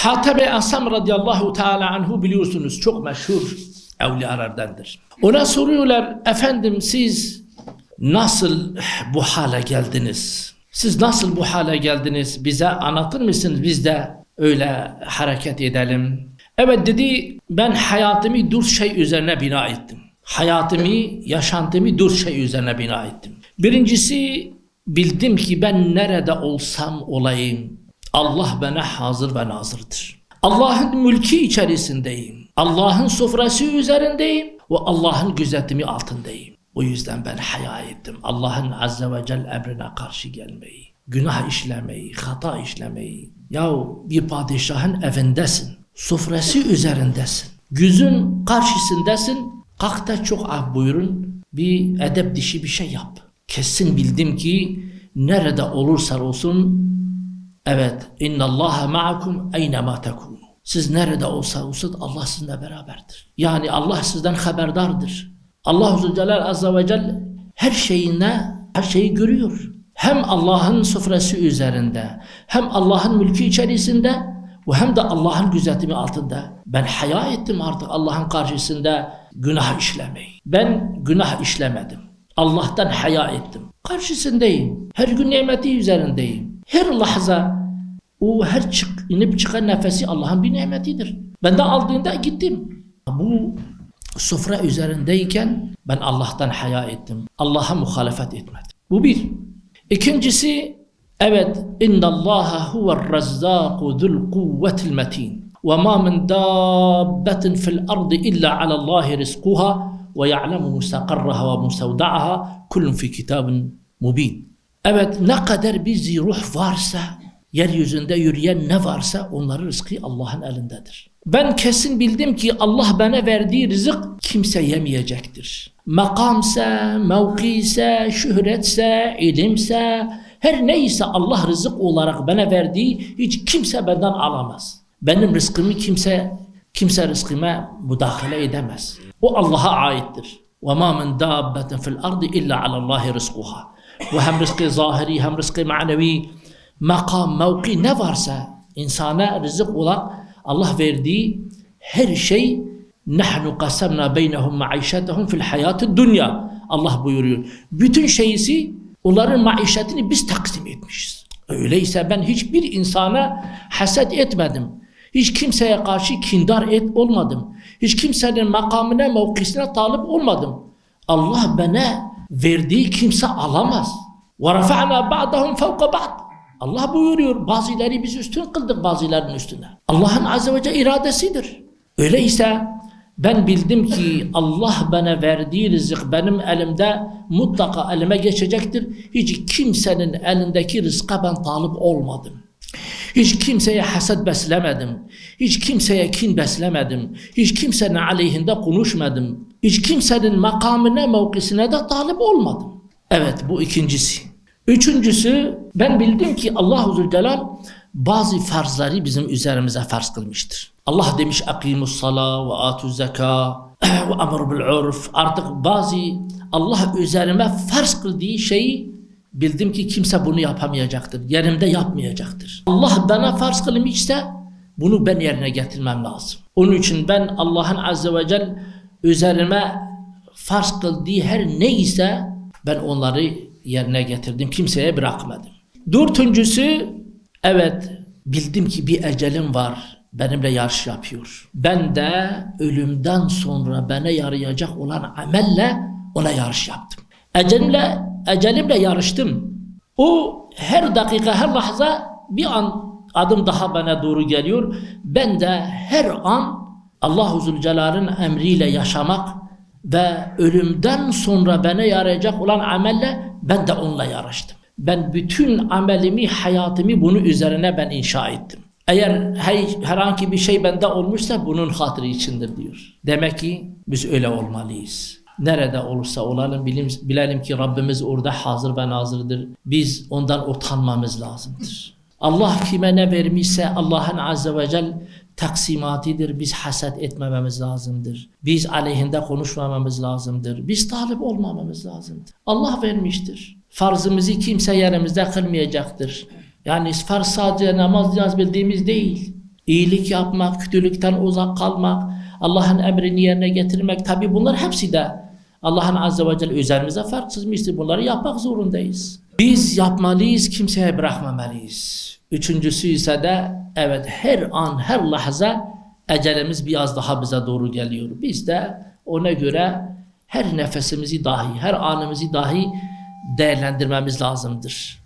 Hatem-i Asam radıyallahu teala anhu biliyorsunuz çok meşhur evliyalardandır. Ona soruyorlar efendim siz nasıl bu hale geldiniz? Siz nasıl bu hale geldiniz? Bize anlatır mısınız? Biz de öyle hareket edelim. Evet dedi ben hayatımı dört şey üzerine bina ettim. Hayatımı, yaşantımı dört şey üzerine bina ettim. Birincisi bildim ki ben nerede olsam olayım Allah bana hazır ve nazırdır. Allah'ın mülki içerisindeyim. Allah'ın sofrası üzerindeyim ve Allah'ın gözetimi altındayım. O yüzden ben haya ettim. Allah'ın azze ve celle emrine karşı gelmeyi, günah işlemeyi, hata işlemeyi. Yahu bir padişahın evindesin, sofrası üzerindesin, gözün karşısındasın. Kalk da çok af buyurun bir edep dişi bir şey yap. Kesin bildim ki nerede olursa olsun Evet. İnna Allaha ma'akum eynema tekunu. Siz nerede olsa olsun Allah sizinle beraberdir. Yani Allah sizden haberdardır. Allah Zülcelal Azze ve Celle her şeyine her şeyi görüyor. Hem Allah'ın sofrası üzerinde hem Allah'ın mülkü içerisinde ve hem de Allah'ın gözetimi altında. Ben haya ettim artık Allah'ın karşısında günah işlemeyi. Ben günah işlemedim. Allah'tan haya ettim. Karşısındayım. Her gün nimeti üzerindeyim. Her lahza o her çık, inip çıkan nefesi Allah'ın bir nimetidir. Ben de aldığında gittim. Bu sofra üzerindeyken ben Allah'tan haya ettim. Allah'a muhalefet etmedim. Bu bir. İkincisi evet innallaha huver razzaku zul kuvvetil metin. Ve ma min dabbetin fil ardı illa alallahi rizquha ve ya'lemu mustaqarraha ve mustevda'aha kullun fi kitabın mubin. Evet ne kadar bir ruh varsa yeryüzünde yürüyen ne varsa onların rızkı Allah'ın elindedir. Ben kesin bildim ki Allah bana verdiği rızık kimse yemeyecektir. Makamsa, mevkiyse, şöhretse, ilimse, her neyse Allah rızık olarak bana verdiği hiç kimse benden alamaz. Benim rızkımı kimse kimse rızkıma müdahale edemez. O Allah'a aittir. وَمَا مِنْ دَابَّةٍ فِي الْأَرْضِ إِلَّا عَلَى اللّٰهِ رِزْقُهَا ve hem rızkı zahiri hem rızkı manevi makam, mevki ne varsa insana rızık olan Allah verdiği her şey nahnu qasamna beynehum maişetehum fil hayatid dünya. Allah buyuruyor. Bütün şeysi onların maişetini biz taksim etmişiz. Öyleyse ben hiçbir insana haset etmedim. Hiç kimseye karşı kindar et olmadım. Hiç kimsenin makamına, mevkisine talip olmadım. Allah bana verdiği kimse alamaz. وَرَفَعْنَا بَعْدَهُمْ فَوْقَ بَعْدٍ Allah buyuruyor bazıları biz üstün kıldık bazılarının üstüne. Allah'ın azze ve celle iradesidir. Öyleyse ben bildim ki Allah bana verdiği rızık benim elimde mutlaka elime geçecektir. Hiç kimsenin elindeki rızka ben talip olmadım. Hiç kimseye haset beslemedim. Hiç kimseye kin beslemedim. Hiç kimsenin aleyhinde konuşmadım. Hiç kimsenin makamına, mevkisine de talip olmadım. Evet bu ikincisi. Üçüncüsü ben bildim ki Allahu Zülcelal bazı farzları bizim üzerimize farz kılmıştır. Allah demiş akimus sala ve atuz zeka ve amr bil urf. Artık bazı Allah üzerime farz kıldığı şeyi bildim ki kimse bunu yapamayacaktır. Yerimde yapmayacaktır. Allah bana farz kılmışsa bunu ben yerine getirmem lazım. Onun için ben Allah'ın azze ve celle üzerime farz kıldığı her neyse ben onları yerine getirdim. Kimseye bırakmadım. Dörtüncüsü evet bildim ki bir ecelim var. Benimle yarış yapıyor. Ben de ölümden sonra bana yarayacak olan amelle ona yarış yaptım. Ecelimle, ecelimle yarıştım. O her dakika, her lahza bir an adım daha bana doğru geliyor. Ben de her an Allahu Zülcelal'in emriyle yaşamak ve ölümden sonra bana yarayacak olan amelle ben de onunla yarıştım. Ben bütün amelimi, hayatımı bunun üzerine ben inşa ettim. Eğer her, herhangi bir şey bende olmuşsa bunun hatırı içindir diyor. Demek ki biz öyle olmalıyız. Nerede olursa olalım bilim, bilelim ki Rabbimiz orada hazır ve nazırdır. Biz ondan utanmamız lazımdır. Allah kime ne vermişse Allah'ın azze ve cel taksimatidir. Biz haset etmememiz lazımdır. Biz aleyhinde konuşmamamız lazımdır. Biz talip olmamamız lazımdır. Allah vermiştir. Farzımızı kimse yerimizde kılmayacaktır. Yani farz sadece namaz niyaz bildiğimiz değil. iyilik yapmak, kötülükten uzak kalmak, Allah'ın emrini yerine getirmek. Tabi bunlar hepsi de Allah'ın Azze ve Celle üzerimize fark çizmiştir. Bunları yapmak zorundayız. Biz yapmalıyız, kimseye bırakmamalıyız. Üçüncüsü ise de evet her an, her lahza ecelimiz biraz daha bize doğru geliyor. Biz de ona göre her nefesimizi dahi, her anımızı dahi değerlendirmemiz lazımdır.